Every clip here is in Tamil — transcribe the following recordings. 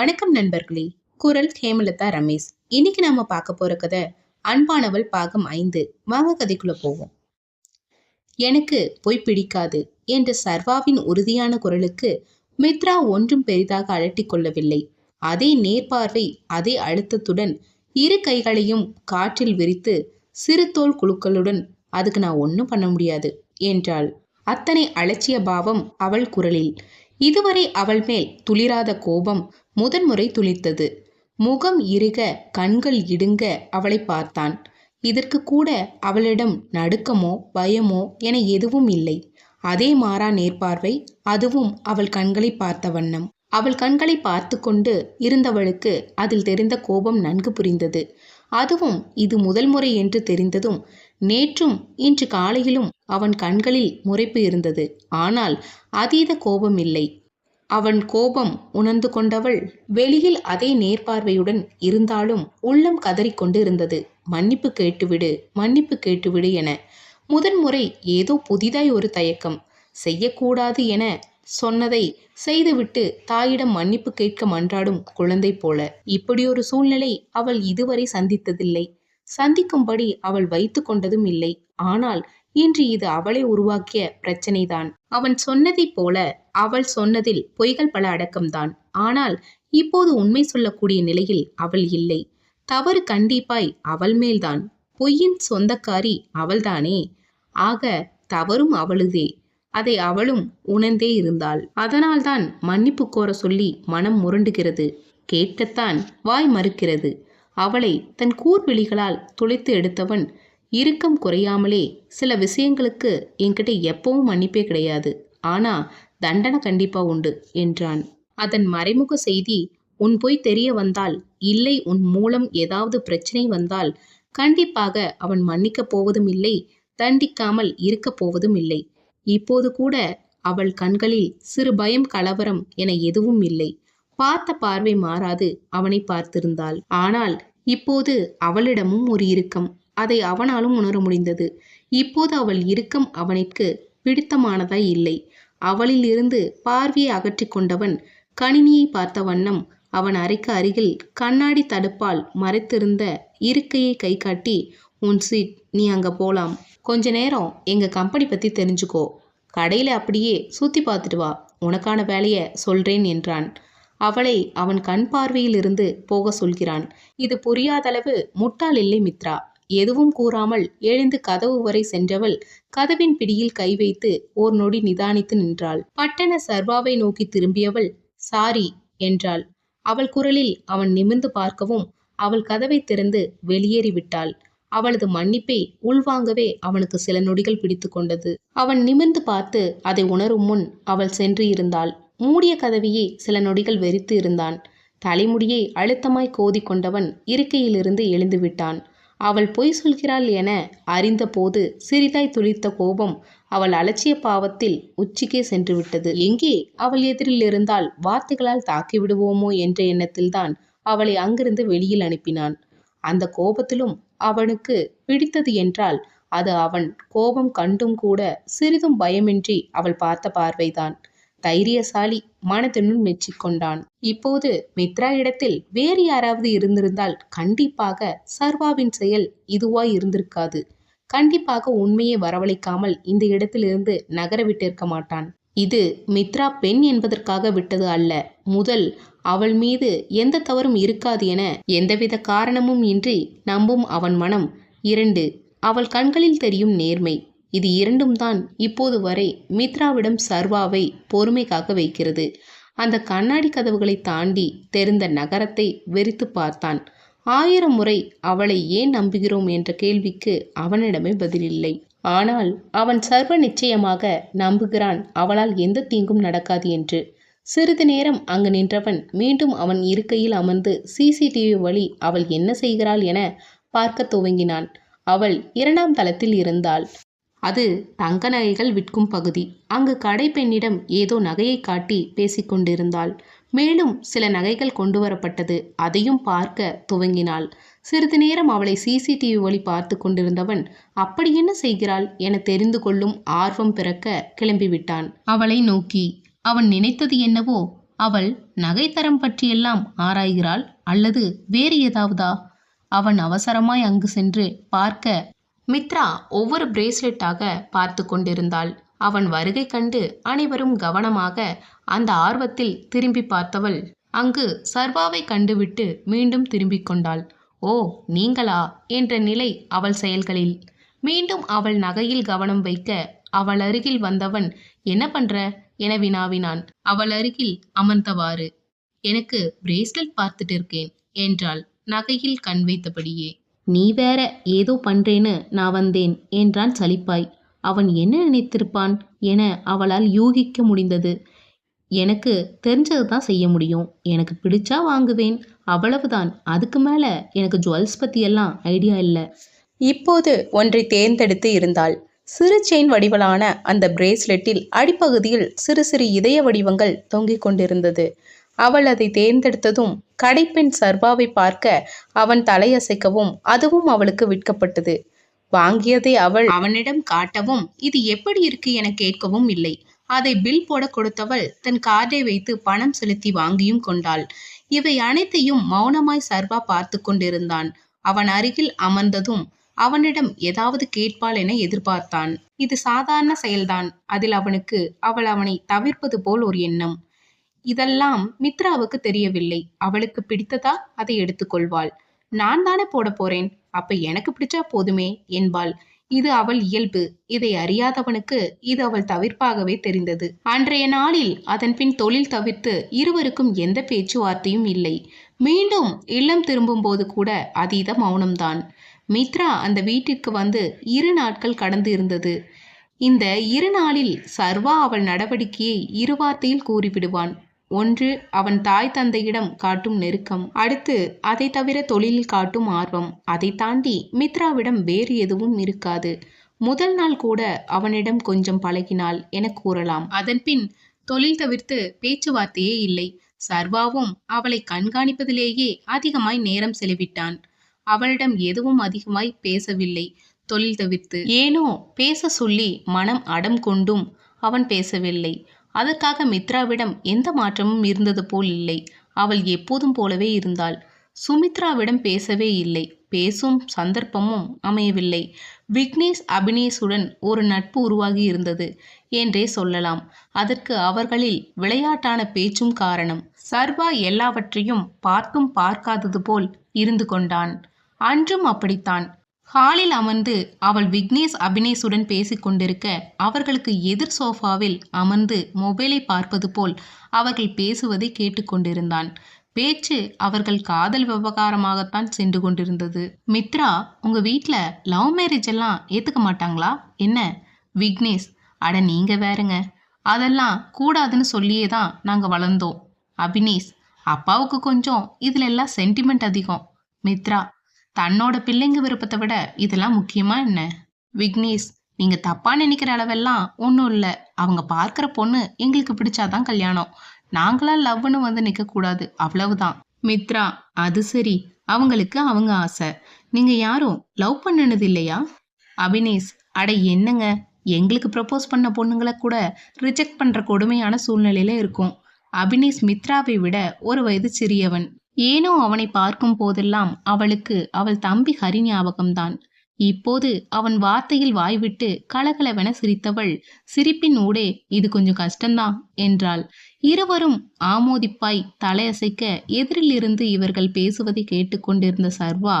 வணக்கம் நண்பர்களே. குரல் ஹேமலதா ரமேஷ். இன்னைக்கு நாம பார்க்க போற கதை அன்பானவள் பாகம் ஐந்து. வாங்க கதைக்குள்ள போவோம். எனக்கு பொய் பிடிக்காது என்ற சர்வாவின் உறுதியான குரலுக்கு மித்ரா ஒன்றும் பெரிதாக அலட்டிக் கொள்ளவில்லை. அதே நேர்பார்வை அதே அழுத்தத்துடன் இரு கைகளையும் காற்றில் விரித்து சிறு தோல் குழுக்களுடன் அதுக்கு நான் ஒன்றும் பண்ண முடியாது என்றாள். அத்தனை அலட்சிய பாவம் அவள் குரலில். இதுவரை அவள் மேல் துளிராத கோபம் முதன்முறை துளித்தது. முகம் இருக கண்கள் இடுங்க அவளை பார்த்தான். இதற்கு கூட அவளிடம் நடுக்கமோ பயமோ என எதுவும் இல்லை. அதே மாறா நேர்பார்வை அதுவும் அவள் கண்களை பார்த்த வண்ணம். அவள் கண்களை பார்த்து கொண்டு இருந்தவளுக்கு அதில் தெரிந்த கோபம் நன்கு புரிந்தது. அதுவும் இது முதல் முறை என்று தெரிந்ததும் நேற்றும் இன்று காலையிலும் அவன் கண்களில் முறைப்பு இருந்தது. ஆனால் அதீத கோபம் இல்லை. அவன் கோபம் உணர்ந்து கொண்டவள் வெளியில் அதே நேர்பார்வையுடன் இருந்தாலும் உள்ளம் கதறிக்கொண்டு இருந்தது மன்னிப்பு கேட்டுவிடு மன்னிப்பு கேட்டுவிடு என. முதன்முறை ஏதோ புதிதாய் ஒரு தயக்கம். செய்யக்கூடாது என சொன்னதை செய்துவிட்டு தாயிடம் மன்னிப்பு கேட்க மன்றாடும் குழந்தை போல. இப்படியொரு சூழ்நிலை அவள் இதுவரை சந்தித்ததில்லை. சந்திக்கும்படி அவள் வைத்து கொண்டதும் இல்லை. ஆனால் இன்று இது அவளை உருவாக்கிய பிரச்சனைதான். அவன் சொன்னதைப் போல அவள் சொன்னதில் பொய்கள் பல அடக்கம்தான். ஆனால் இப்போது உண்மை சொல்லக்கூடிய நிலையில் அவள் இல்லை. தவறு கண்டிப்பாய் அவள் மேல்தான். பொய்யின் சொந்தக்காரி அவள்தானே? ஆக தவறும் அவளுதே. அதை அவளும் உணர்ந்தே இருந்தாள். அதனால்தான் மன்னிப்பு கோர சொல்லி மனம் முரண்டுகிறது. கேட்கத்தான் வாய் மறுக்கிறது. அவளை தன் கூர்விழிகளால் துளைத்து எடுத்தவன் இறுக்கம் குறையாமலே சில விஷயங்களுக்கு என்கிட்ட எப்பவும் மன்னிப்பே கிடையாது. ஆனா தண்டனை கண்டிப்பா உண்டு என்றான். அதன் மறைமுக செய்தி உன் போய் தெரிய வந்தால் இல்லை உன் மூலம் ஏதாவது பிரச்சனை வந்தால் கண்டிப்பாக அவன் மன்னிக்கப் போவதும் இல்லை தண்டிக்காமல் இருக்கப் போவதும் இல்லை. இப்போது கூட அவள் கண்களில் சிறு பயம் கலவரம் என எதுவும் இல்லை. பார்த்த பார்வை மாறாது அவனை பார்த்திருந்தாள். ஆனால் இப்போது அவளிடமும் ஒரு இறுக்கம் அதை அவனாலும் உணர முடிந்தது. இப்போது அவள் இறுக்கம் அவனிற்கு பிடித்தமானதாய் இல்லை. அவளில் இருந்து பார்வையை அகற்றி கொண்டவன் கணினியை பார்த்த வண்ணம் அவன் அறைக்கு அருகில் கண்ணாடி தடுப்பால் மறைத்திருந்த இருக்கையை கை காட்டி உன் சீட் நீ அங்கே போலாம். கொஞ்ச நேரம் எங்கள் கம்பெனி பற்றி தெரிஞ்சுக்கோ. கடையில் அப்படியே சுற்றி பார்த்துட்டு வா. உனக்கான வேலையை சொல்கிறேன் என்றான். அவளை அவன் கண் பார்வையில் இருந்து போக சொல்கிறான். இது புரியாதளவு முட்டாள் இல்லை மித்ரா. எதுவும் கூறாமல் எழுந்து கதவு வரை சென்றவள் கதவின் பிடியில் கை வைத்து ஓர் நொடி நிதானித்து நின்றாள். பட்டண சர்வாவை நோக்கி திரும்பியவள் சாரி என்றாள். அவள் குரலில் அவன் நிமிர்ந்து பார்க்கவும் அவள் கதவை திறந்து வெளியேறிவிட்டாள் அவளது மன்னிப்பை உள்வாங்கவே அவனுக்கு சில நொடிகள் பிடித்து கொண்டது. அவன் நிமிர்ந்து பார்த்து அதை உணரும் முன் அவள் சென்று இருந்தாள். மூடிய கதவியை சில நொடிகள் வெறித்து இருந்தான். தலைமுடியை அழுத்தமாய் கோதி கொண்டவன் இருக்கையிலிருந்து எழுந்து விட்டான். அவள் பொய் சொல்கிறாள் என அறிந்தபோது சிறிதாய் துளித்த கோபம் அவள் அலட்சிய பாவத்தில் உச்சிக்கே சென்று விட்டது. எங்கே? அவள் எதிரில் இருந்தால் வார்த்தைகளால் தாக்கிவிடுவோமோ என்ற எண்ணத்தில்தான் அவளை அங்கிருந்து வெளியில் அனுப்பினான். அந்த கோபத்திலும் அவனுக்கு பிடித்தது என்றால் அது அவன் கோபம் கண்டும் கூட சிறிதும் பயமின்றி அவள் பார்த்த பார்வைதான். தைரியசாலி மனதினுள் மெச்சிக்கொண்டான். இப்போது மித்ரா இடத்தில் வேறு யாராவது இருந்திருந்தால் கண்டிப்பாக சர்வாவின் செயல் இதுவாய் இருந்திருக்காது. கண்டிப்பாக உண்மையை வரவழைக்காமல் இந்த இடத்திலிருந்து நகர விட்டிருக்க மாட்டான். இது மித்ரா பெண் என்பதற்காக விட்டது அல்ல. முதல் அவள் மீது எந்த தவறும் இருக்காது என எந்தவித காரணமும் இன்றி நம்பும் அவன் மனம். இரண்டு அவள் கண்களில் தெரியும் நேர்மை. இது இரண்டும் தான் இப்போது வரை மித்ராவிடம் சர்வாவை பொறுமை காக்க வைக்கிறது. அந்த கண்ணாடி கதவுகளை தாண்டி தெரிந்த நகரத்தை வெறித்து பார்த்தான். ஆயிரம் முறை அவளை ஏன் நம்புகிறோம் என்ற கேள்விக்கு அவனிடமே பதிலில்லை. ஆனால் அவன் சர்வ நிச்சயமாக நம்புகிறான் அவளால் எந்த தீங்கும் நடக்காது என்று. சிறிது நேரம் அங்கு நின்றவன் மீண்டும் அவன் இருக்கையில் அமர்ந்து சிசிடிவி வழி அவள் என்ன செய்கிறாள் என பார்க்க துவங்கினான். அவள் இரண்டாம் தளத்தில் இருந்தாள். அது தங்க நகைகள் விற்கும் பகுதி. அங்கு கடை பெண்ணிடம் ஏதோ நகையை காட்டி பேசிக்கொண்டிருந்தாள் மேலும் சில நகைகள் கொண்டு வரப்பட்டது. அதையும் பார்க்க துவங்கினாள். சிறிது நேரம் அவளை சிசிடிவி வழி பார்த்து கொண்டிருந்தவன் அப்படி என்ன செய்கிறாள்? என தெரிந்து கொள்ளும் ஆர்வம் பிறக்க கிளம்பிவிட்டான். அவளை நோக்கி அவன் நினைத்தது என்னவோ? அவள் நகைத்தரம் பற்றியெல்லாம் ஆராய்கிறாள் அல்லது வேறு ஏதாவதா? அவன் அவசரமாய் அங்கு சென்று பார்க்க மித்ரா ஒவ்வொரு பிரேஸ்லெட்டாக பார்த்து கொண்டிருந்தாள். அவன் வருகை கண்டு அனைவரும் கவனமாக அந்த ஆர்வத்தில் திரும்பி பார்த்தவள் அங்கு சர்வாவை கண்டுவிட்டு மீண்டும் திரும்பிக் கொண்டாள். ஓ நீங்களா? என்ற நிலை அவள் செயல்களில். மீண்டும் அவள் நகையில் கவனம் வைக்க அவள் அருகில் வந்தவன் என்ன பண்ற? என வினாவினான். அவள் அருகில் அமர்ந்தவாறு எனக்கு பிரேஸ்லெட் பார்த்துட்டு இருக்கேன் என்றாள் நகையில் கண் வைத்தபடியே. நீ வேற ஏதோ பண்றேன்னு நான் வந்தேன் என்றான் சலிப்பாய். அவன் என்ன நினைத்திருப்பான் என அவளால் யூகிக்க முடிந்தது. எனக்கு தெரிஞ்சது தான் செய்ய முடியும். எனக்கு பிடிச்சா வாங்குவேன். அவ்வளவுதான். அதுக்கு மேலே எனக்கு ஜுவல்ஸ் பற்றியெல்லாம் ஐடியா இல்லை. இப்போது ஒன்றை தேர்ந்தெடுத்து இருந்தாள். சிறு செயின் வடிவலான அந்த பிரேஸ்லெட்டில் அடிப்பகுதியில் சிறு சிறு இதய வடிவங்கள் தொங்கிக் கொண்டிருந்தது. அவள் அதை தேர்ந்தெடுத்ததும் கடைப்பெண் சர்வாவை பார்க்க அவன் தலையசைக்கவும் அதுவும் அவளுக்கு விற்கப்பட்டது. வாங்கியதை அவள் அவனிடம் காட்டவும் இது எப்படி இருக்கு? என கேட்கவும் இல்லை. அதை பில் போட கொடுத்தவள் தன் கார்டை வைத்து பணம் செலுத்தி வாங்கியும் கொண்டாள். இவை அனைத்தையும் மௌனமாய் சர்வா பார்த்து கொண்டிருந்தான். அவன் அருகில் அமர்ந்ததும் அவனிடம் ஏதாவது கேட்பாள் என எதிர்பார்த்தான். இது சாதாரண செயல்தான். அதில் அவனுக்கு அவள் அவனை தவிர்ப்பது போல் ஒரு எண்ணம். இதெல்லாம் மித்ராவுக்கு தெரியவில்லை. அவளுக்கு பிடித்ததா அதை எடுத்துக்கொள்வாள். நான் தானே போட போறேன். அப்ப எனக்கு பிடிச்சா போதுமே என்பாள். இது அவள் இயல்பு. இதை அறியாதவனுக்கு இது அவள் தவிர்ப்பாகவே தெரிந்தது. அன்றைய நாளில் அதன்பின் தொழில் தவிர்த்து இருவருக்கும் எந்த பேச்சுவார்த்தையும் இல்லை. மீண்டும் இல்லம் திரும்பும்போது கூட அதீத மௌனம்தான். மித்ரா அந்த வீட்டிற்கு வந்து இரு நாட்கள் கடந்து இருந்தது. இந்த இரு நாளில் சர்வா அவள் நடவடிக்கையை இரு வார்த்தையில் கூறிவிடுவான். ஒன்று அவன் தாய் தந்தையிடம் காட்டும் நெருக்கம். அடுத்து அதை தவிர தொழிலில் காட்டும் ஆர்வம். அதை தாண்டி மித்ராவிடம் வேறு எதுவும் இருக்காது. முதல் நாள் கூட அவனிடம் கொஞ்சம் பழகினாள் என கூறலாம். அதன்பின் தொழில் தவிர்த்து பேச்சுவார்த்தையே இல்லை. சர்வாவும் அவளை கண்காணிப்பதிலேயே அதிகமாய் நேரம் செலவிட்டான். அவளிடம் எதுவும் அதிகமாய் பேசவில்லை. தொழில் தவிர்த்து. ஏனோ பேச சொல்லி மனம் அடம் கொண்டும் அவன் பேசவில்லை. அதற்காக மித்ராவிடம் எந்த மாற்றமும் இருந்தது போல் இல்லை. அவள் எப்போதும் போலவே இருந்தாள். சுமித்ராவிடம் பேசவே இல்லை. பேசும் சந்தர்ப்பமும் அமையவில்லை. விக்னேஷ் அபினேஷுடன் ஒரு நட்பு உருவாகி இருந்தது என்றே சொல்லலாம். அதற்கு அவர்களில் விளையாட்டான பேச்சும் காரணம். சர்வா எல்லாவற்றையும் பார்த்தும் பார்க்காதது போல் இருந்து கொண்டான். அன்றும் அப்படித்தான். ஹாலில் அமர்ந்து அவள் விக்னேஷ் அபினேஷுடன் பேசிக்கொண்டிருக்க அவர்களுக்கு எதிர் சோஃபாவில் அமர்ந்து மொபைலை பார்ப்பது போல் அவர்கள் பேசுவதை கேட்டுக்கொண்டிருந்தான் பேச்சு அவர்கள் காதல் விவகாரமாகத்தான் சென்று கொண்டிருந்தது. மித்ரா உங்க வீட்டில் லவ் மேரேஜ் எல்லாம் ஏத்துக்க மாட்டாங்களா? என்ன? விக்னேஷ் அட நீங்க வேறங்க. அதெல்லாம் கூடாதுன்னு சொல்லியே தான் நாங்கள் வளர்ந்தோம். அபினேஷ் அப்பாவுக்கு கொஞ்சம் இதுல எல்லாம் சென்டிமெண்ட் அதிகம். மித்ரா தன்னோட பிள்ளைங்க விருப்பத்தை விட இதெல்லாம் முக்கியமா என்ன? விக்னேஷ் நீங்க தப்பா நினைக்கிற அளவெல்லாம் ஒன்றும் இல்லை. அவங்க பார்க்குற பொண்ணு எங்களுக்கு பிடிச்சாதான் கல்யாணம். நாங்களா லவ்னு வந்து நிற்கக்கூடாது அவ்வளவுதான். மித்ரா அது சரி. அவங்களுக்கு அவங்க ஆசை. நீங்க யாரும் லவ் பண்ணினது இல்லையா? அபினேஷ் அட என்னங்க? எங்களுக்கு ப்ரப்போஸ் பண்ண பொண்ணுங்களை கூட ரிஜெக்ட் பண்ற கொடுமையான சூழ்நிலையில இருக்கும். அபினேஷ் மித்ராவை விட ஒரு வயது சிறியவன். ஏனோ அவனை பார்க்கும் போதெல்லாம் அவளுக்கு அவள் தம்பி ஹரி ஞாபகம்தான். இப்போது அவன் வார்த்தையில் வாய்விட்டு கலகலவென சிரித்தவள் சிரிப்பின் ஊடே இது கொஞ்சம் கஷ்டம்தான் என்றாள். இருவரும் ஆமோதிப்பாய் தலையசைக்க எதிரில் இருந்து இவர்கள் பேசுவதை கேட்டுக்கொண்டிருந்த சர்வா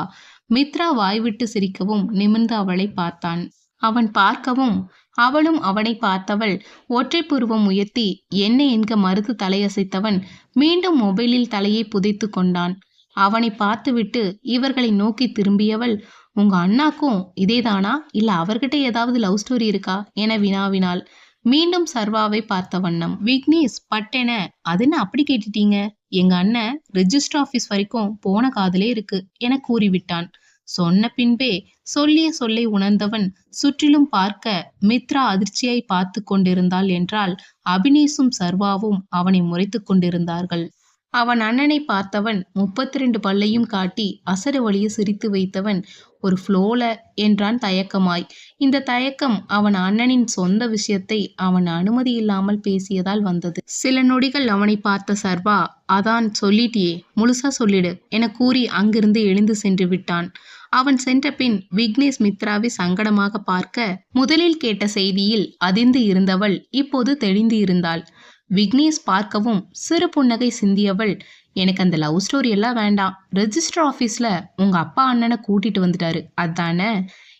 மித்ரா வாய்விட்டு சிரிக்கவும் நிமிர்ந்து அவளை பார்த்தான். அவன் பார்க்கவும் அவளும் அவனை பார்த்தவள் ஒற்றை புருவம் உயர்த்தி என்ன என்க மறுத்து தலையசைத்தவன்? மீண்டும் மொபைலில் தலையை புதைத்து கொண்டான். அவனை பார்த்துவிட்டு இவர்களை நோக்கி திரும்பியவள் உங்க அண்ணாக்கும் இதேதானா? இல்ல அவர்கிட்ட ஏதாவது லவ் ஸ்டோரி இருக்கா? என வினாவினாள். மீண்டும் சர்வாவை பார்த்த வண்ணம் விக்னேஷ் பட்டென அது என்ன அப்படி கேட்டுட்டீங்க? எங்க அண்ணன் ரெஜிஸ்டர் ஆபீஸ் வரைக்கும் போன காதலே இருக்கு என கூறிவிட்டான். சொன்ன பின்பே சொல்லிய சொல்லை உணர்ந்தவன் சுற்றிலும் பார்க்க மித்ரா அதிர்ச்சியாய் பார்த்து கொண்டிருந்தாள் என்றால் அபினேஷும் சர்வாவும் அவனை முறைத்து கொண்டிருந்தார்கள். அவன் அண்ணனை பார்த்தவன் முப்பத்தி ரெண்டு பல்லையும் காட்டி அசடு வழியை சிரித்து வைத்தவன் ஒரு ஃப்ளோல என்றான் தயக்கமாய். இந்த தயக்கம் அவன் அண்ணனின் சொந்த விஷயத்தை அவன் அனுமதி இல்லாமல் பேசியதால் வந்தது. சில நொடிகள் அவனை பார்த்த சர்வா அதான் சொல்லிட்டியே முழுசா சொல்லிடு என கூறி அங்கிருந்து எழுந்து சென்று விட்டான். அவன் சென்ற பின் விக்னேஷ் மித்ராவை சங்கடமாக பார்க்க முதலில் கேட்ட செய்தியில் அதிர்ந்து இருந்தவள் இப்போது தெளிந்து இருந்தாள் விக்னேஷ் பார்க்கவும் சிறு புன்னகை சிந்தியவள் எனக்கு அந்த லவ் ஸ்டோரி எல்லாம் வேண்டாம். ரெஜிஸ்டர் ஆஃபீஸில் உங்கள் அப்பா அண்ணனை கூட்டிட்டு வந்துட்டாரு. அதானே?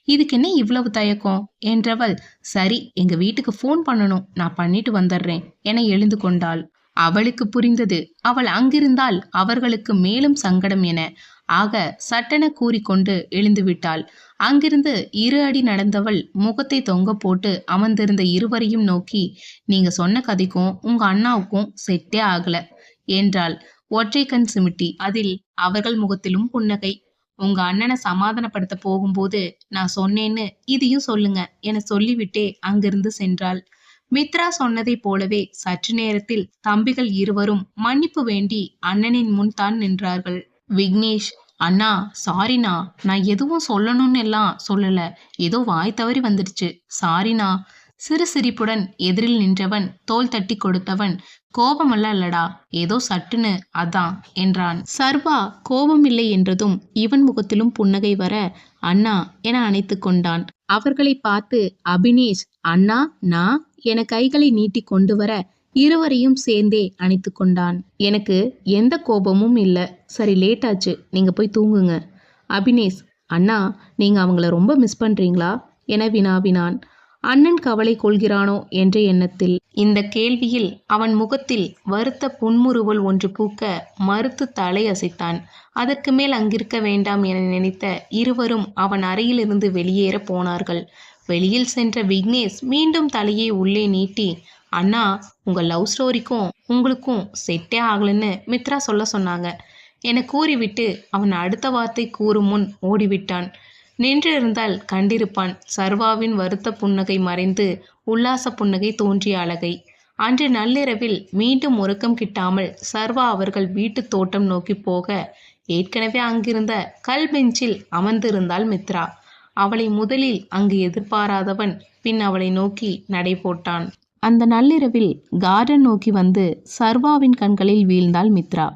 இதுக்கு என்ன இவ்வளவு தயக்கம்? என்றவள் சரி எங்க வீட்டுக்கு ஃபோன் பண்ணணும். நான் பண்ணிட்டு வந்துடுறேன் என எழுந்து கொண்டாள். அவளுக்கு புரிந்தது அவள் அங்கிருந்தால் அவர்களுக்கு மேலும் சங்கடம் என. ஆக சட்டென கூறிக்கொண்டு எழுந்துவிட்டாள். அங்கிருந்து இரு அடி நடந்தவள் முகத்தை தொங்க போட்டு அமர்ந்திருந்த இருவரையும் நோக்கி நீங்க சொன்ன கதைக்கும் உங்க அண்ணாவுக்கும் செட்டே ஆகல என்றாள். ஒற்றை கண் சிமிட்டி. அதில் அவர்கள் முகத்திலும் புன்னகை. உங்க அண்ணனை சமாதானப்படுத்த போகும்போது நான் சொன்னேன்னு இதையும் சொல்லுங்க என சொல்லிவிட்டே அங்கிருந்து சென்றாள். மித்ரா சொன்னதைப் போலவே சற்று நேரத்தில் தம்பிகள் இருவரும் மன்னிப்பு வேண்டி அண்ணனின் முன் தான் நின்றார்கள். விக்னேஷ் அண்ணா சாரிண்ணா நான் எதுவும் சொல்லணும்னு எல்லாம் சொல்லல. ஏதோ வாய் தவறி வந்துடுச்சு. சாரிண்ணா. சிறு சிரிப்புடன் எதிரில் நின்றவன் தோல் தட்டி கொடுத்தவன் கோபமல்ல அல்லடா ஏதோ சட்டுன்னு அதான் என்றான். சர்வா கோபமில்லை என்றதும் இவன் முகத்திலும் புன்னகை வர அண்ணா என அணைத்து கொண்டான். அவர்களை பார்த்து அபினேஷ் அண்ணா நான்? என கைகளை நீட்டி கொண்டு வர இருவரையும் சேர்ந்தே அணைத்து கொண்டான். எனக்கு எந்த கோபமும் இல்லை. சரி லேட் ஆச்சு. நீங்கள் போய் தூங்குங்க. அபினேஷ் அண்ணா நீங்கள் அவங்கள ரொம்ப மிஸ் பண்ணுறீங்களா என வினாவினான். அண்ணன் கவலை கொள்கிறானோ? என்ற எண்ணத்தில். இந்த கேள்வியில் அவன் முகத்தில் வருத்த புன்முறுவல் ஒன்று பூக்க மறுத்து தலை அசைத்தான். அதற்கு மேல் அங்கிருக்க வேண்டாம் என நினைத்த இருவரும் அவன் அறையிலிருந்து வெளியேற போனார்கள். வெளியில் சென்ற விக்னேஷ் மீண்டும் தலையை உள்ளே நீட்டி அண்ணா உங்கள் லவ் ஸ்டோரிக்கும் உங்களுக்கும் செட்டே ஆகலைன்னு மித்ரா சொல்ல சொன்னாங்க. என கூறிவிட்டு அவன் அடுத்த வார்த்தை கூறும் முன் ஓடிவிட்டான். நின்றிருந்தால் கண்டிருப்பான். சர்வாவின் வருத்த புன்னகை மறைந்து உல்லாச புன்னகை தோன்றிய அழகை. அன்று நள்ளிரவில் மீண்டும் உறக்கம் கிட்டாமல் சர்வா அவர்கள் வீட்டு தோட்டம் நோக்கி போக ஏற்கனவே அங்கிருந்த கல் பெஞ்சில் அமர்ந்திருந்தாள் மித்ரா. அவளை முதலில் அங்கு எதிர்பாராதவன் பின் அவளை நோக்கி நடை போட்டான் அந்த நள்ளிரவில் கார்டன் நோக்கி வந்து சர்வாவின் கண்களில் வீழ்ந்தாள் மித்ரா.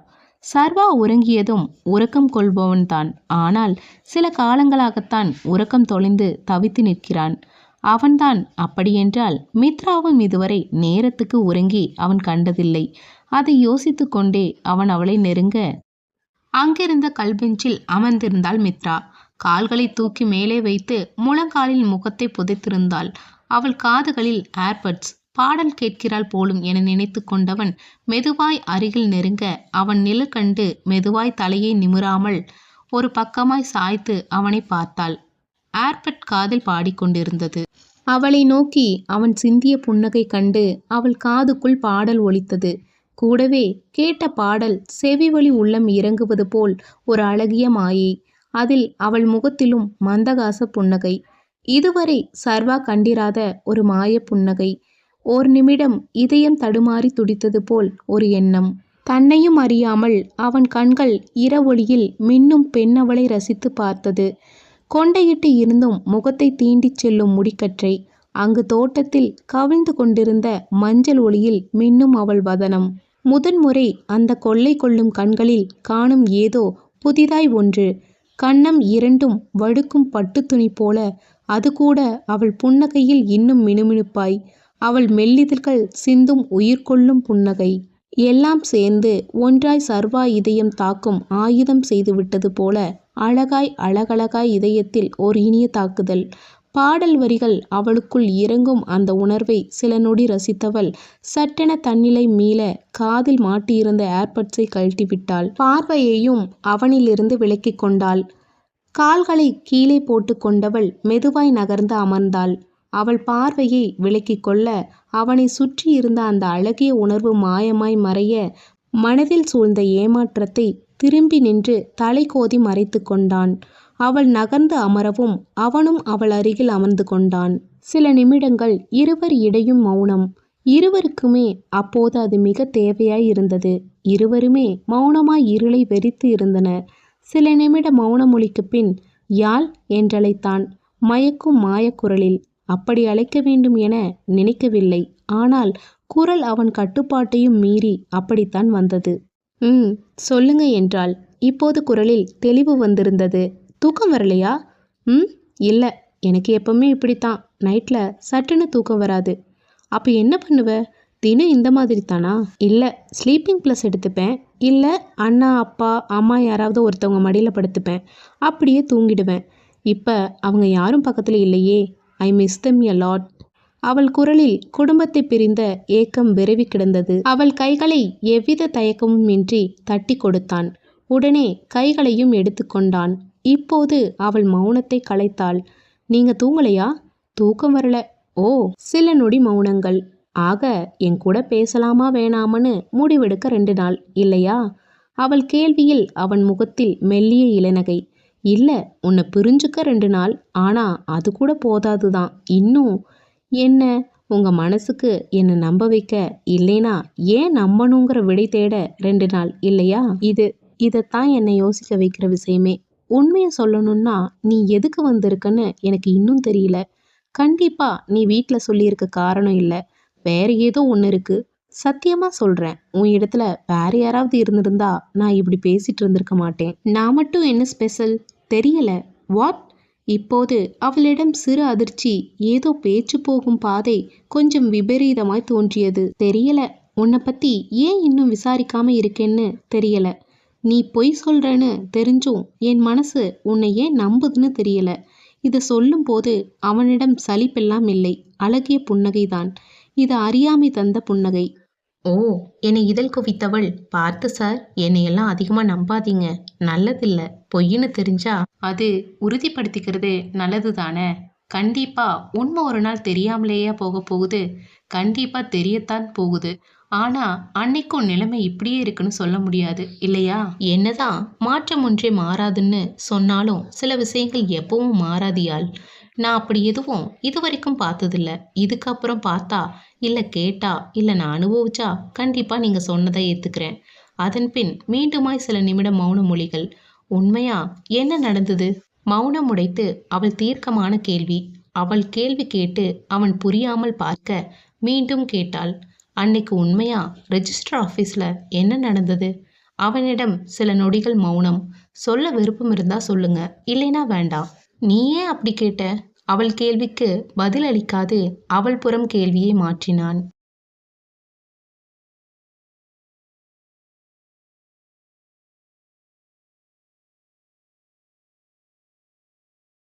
சர்வா உறங்கியதும் உறக்கம் கொள்பவன்தான். ஆனால் சில காலங்களாகத்தான் உறக்கம் தொலைந்து தவித்து நிற்கிறான். அவன்தான் அப்படியென்றால் மித்ராவும் இதுவரை நேரத்துக்கு உறங்கி அவன் கண்டதில்லை. அதை யோசித்து கொண்டே அவன் அவளை நெருங்க அங்கிருந்த கல்பெஞ்சில் அமர்ந்திருந்தாள் மித்ரா. கால்களை தூக்கி மேலே வைத்து முழங்காலில் முகத்தை புதைத்திருந்தாள். அவள் காதுகளில் ஏர்பட்ஸ் பாடல் கேட்கிறாள் போலும் என நினைத்து கொண்டவன் மெதுவாய் அருகில் நெருங்க அவன் நிலு கண்டு மெதுவாய் தலையை நிமிராமல் ஒரு பக்கமாய் சாய்த்து அவனை பார்த்தாள். ஏர்பட் காதில் பாடிக்கொண்டிருந்தது. அவளை நோக்கி அவன் சிந்திய புன்னகை கண்டு அவள் காதுக்குள் பாடல் ஒலித்தது. கூடவே கேட்ட பாடல் செவி வழி உள்ளம் இறங்குவது போல் ஒரு அழகிய மாயை. அதில் அவள் முகத்திலும் மந்தகாச புன்னகை. இதுவரை சர்வா கண்டிராத ஒரு மாய புன்னகை. ஓர் நிமிடம் இதயம் தடுமாறி துடித்தது போல் ஒரு எண்ணம். தன்னையும் அறியாமல் அவன் கண்கள் இரவொளியில் மின்னும் பெண்ணவளை ரசித்து பார்த்தது. கொண்டையிட்டு இருந்தும் முகத்தை தீண்டிச் செல்லும் முடிக்கற்றை. அங்கு தோட்டத்தில் கவிழ்ந்து கொண்டிருந்த மஞ்சள் ஒளியில் மின்னும் அவள் வதனம். முதன்முறை அந்த கொள்ளை கொள்ளும் கண்களில் காணும் ஏதோ புதிதாய் ஒன்று. கன்னம் இரண்டும் வடுக்கும் பட்டு துணி போல அது கூட அவள் புன்னகையில் இன்னும் மினுமினுப்பாய். அவள் மெல்லிதழ்கள் சிந்தும் உயிர் கொள்ளும் புன்னகை. எல்லாம் சேர்ந்து ஒன்றாய் சர்வா இதயம் தாக்கும் ஆயுதம் செய்துவிட்டது போல அழகாய் அழகழகாய் இதயத்தில் ஓர் இனிய தாக்குதல். பாடல் வரிகள் அவளுக்குள் இறங்கும் அந்த உணர்வை சில நொடி ரசித்தவள் சட்டென தன்னிலை மீள காதில் மாட்டியிருந்த ஏர்பட்ஸை கழட்டிவிட்டாள். பார்வையையும் அவனிலிருந்து விலக்கிக் கொண்டாள். கால்களை கீழே போட்டு கொண்டவள் மெதுவாய் நகர்ந்து அமர்ந்தாள். அவள் பார்வையை விலக்கிக் கொள்ள அவனை சுற்றி இருந்த அந்த அழகிய உணர்வு மாயமாய் மறைய மனதில் சூழ்ந்த ஏமாற்றத்தை திரும்பி நின்று தலை கோதி மறைத்து கொண்டான். அவள் நகர்ந்து அமரவும் அவனும் அவள் அருகில் அமர்ந்து கொண்டான். சில நிமிடங்கள் இருவர் இடையும் மௌனம். இருவருக்குமே அப்போது அது மிக தேவையாய் இருந்தது. இருவருமே மௌனமாய் இருளை வெறித்து இருந்தனர். சில நிமிட மௌன மொழிக்குப் பின் யாழ் என்றழைத்தான். மயக்கும் மாயக்குரலில் அப்படி அழைக்க வேண்டும் என நினைக்கவில்லை. ஆனால் குரல் அவன் கட்டுப்பாட்டையும் மீறி அப்படித்தான் வந்தது. ம் சொல்லுங்க என்றாள். இப்போது குரலில் தெளிவு வந்திருந்தது. தூக்கம் வரலையா? ம் இல்லை. எனக்கு எப்பவுமே இப்படித்தான். நைட்டில் சட்டுன்னு தூக்கம் வராது. அப்போ என்ன பண்ணுவ? தினம் இந்த மாதிரி தானா இல்லை ஸ்லீப்பிங் ப்ளஸ் எடுத்துப்பேன். இல்லை அண்ணா அப்பா அம்மா யாராவது ஒருத்தவங்க மடியில் படுத்துப்பேன். அப்படியே தூங்கிடுவேன். இப்போ அவங்க யாரும் பக்கத்தில் இல்லையே. I miss them a lot. அவள் குரலில் குடும்பத்தை பிரிந்த ஏக்கம் விரவி கிடந்தது. அவள் கைகளை எவ்வித தயக்கமும் இன்றி தட்டி கொடுத்தான். உடனே கைகளையும் எடுத்துக்கொண்டான் இப்போது அவள் மௌனத்தை கலைத்தாள். நீங்க தூங்கலையா? தூக்கம் வரல. ஓ சில நொடி மௌனங்கள். ஆக என் கூட பேசலாமா வேணாமன்னு முடிவெடுக்க ரெண்டு நாள். இல்லையா? அவள் கேள்வியில் அவன் முகத்தில் மெல்லிய இளநகை. இல்லை உன்னை பிரிஞ்சுக்க ரெண்டு நாள். ஆனால் அது கூட போதாது தான் இன்னும் என்ன உங்கள் மனசுக்கு என்னை நம்ப வைக்க இல்லைனா ஏன் நம்பணுங்கிற விடை தேட ரெண்டு நாள் இல்லையா? இது இதைத்தான் என்னை யோசிக்க வைக்கிற விஷயமே. உண்மையை சொல்லணும்னா நீ எதுக்கு வந்திருக்கன்னு எனக்கு இன்னும் தெரியல. கண்டிப்பாக நீ வீட்டில் சொல்லியிருக்க காரணம் இல்லை. வேற ஏதோ ஒன்று இருக்குது சத்தியமா சொல்றேன். உன் இடத்துல வேற யாராவது இருந்திருந்தா நான் இப்படி பேசிட்டு இருந்திருக்க மாட்டேன். நான் மட்டும் என்ன ஸ்பெஷல் தெரியல. வாட் இப்போது அவளிடம் சிறு அதிர்ச்சி ஏதோ பேச்சு போகும் பாதை கொஞ்சம் விபரீதமாய் தோன்றியது. தெரியல. உன்னை பத்தி ஏன் இன்னும் விசாரிக்காம இருக்கேன்னு தெரியல. நீ பொய் சொல்றேன்னு தெரிஞ்சும் என் மனசு உன்னை ஏன் நம்புதுன்னு தெரியல. இதை சொல்லும்போது அவனிடம் சலிப்பெல்லாம் இல்லை. அழகிய புன்னகைதான். இது அறியாமை தந்த புன்னகை. ஓ என்னை இதழ் குவித்தவள். பார்த்து சார் என்னையெல்லாம் அதிகமாக நம்பாதீங்க. நல்லதில்ல. பொய்ன்னு தெரிஞ்சா அது உறுதிப்படுத்திக்கிறது நல்லது தானே கண்டிப்பா உண்மை ஒரு நாள் தெரியாமலேயே போக போகுது. கண்டிப்பா தெரியத்தான் போகுது. ஆனா அன்னைக்கும் நிலைமை இப்படியே இருக்குன்னு சொல்ல முடியாது இல்லையா? என்னதான் மாற்றம் ஒன்றே மாறாதுன்னு சொன்னாலும் சில விஷயங்கள் எப்பவும் மாறாதியால் நான் அப்படி எதுவும் இது வரைக்கும் பார்த்ததில்ல. இதுக்கப்புறம் பார்த்தா இல்லை கேட்டா இல்லை நான் அனுபவிச்சா கண்டிப்பாக நீங்கள் சொன்னதை ஏற்றுக்கிறேன் அதன் பின் மீண்டுமாய் சில நிமிடம் மௌன மொழிகள். உண்மையா? என்ன நடந்தது? மௌனம் உடைத்து அவள் தீர்க்கமான கேள்வி. அவள் கேள்வி கேட்டு அவன் புரியாமல் பார்க்க மீண்டும் கேட்டாள். அன்னைக்கு உண்மையா? ரெஜிஸ்டர் ஆஃபீஸில் என்ன நடந்தது? அவனிடம் சில நொடிகள் மௌனம். சொல்ல விருப்பம் இருந்தா சொல்லுங்க இல்லைனா வேண்டாம். நீ ஏன் அப்படி கேட்ட? அவள் கேள்விக்கு பதில் அளிக்காது அவள் புறம் கேள்வியை மாற்றினான்.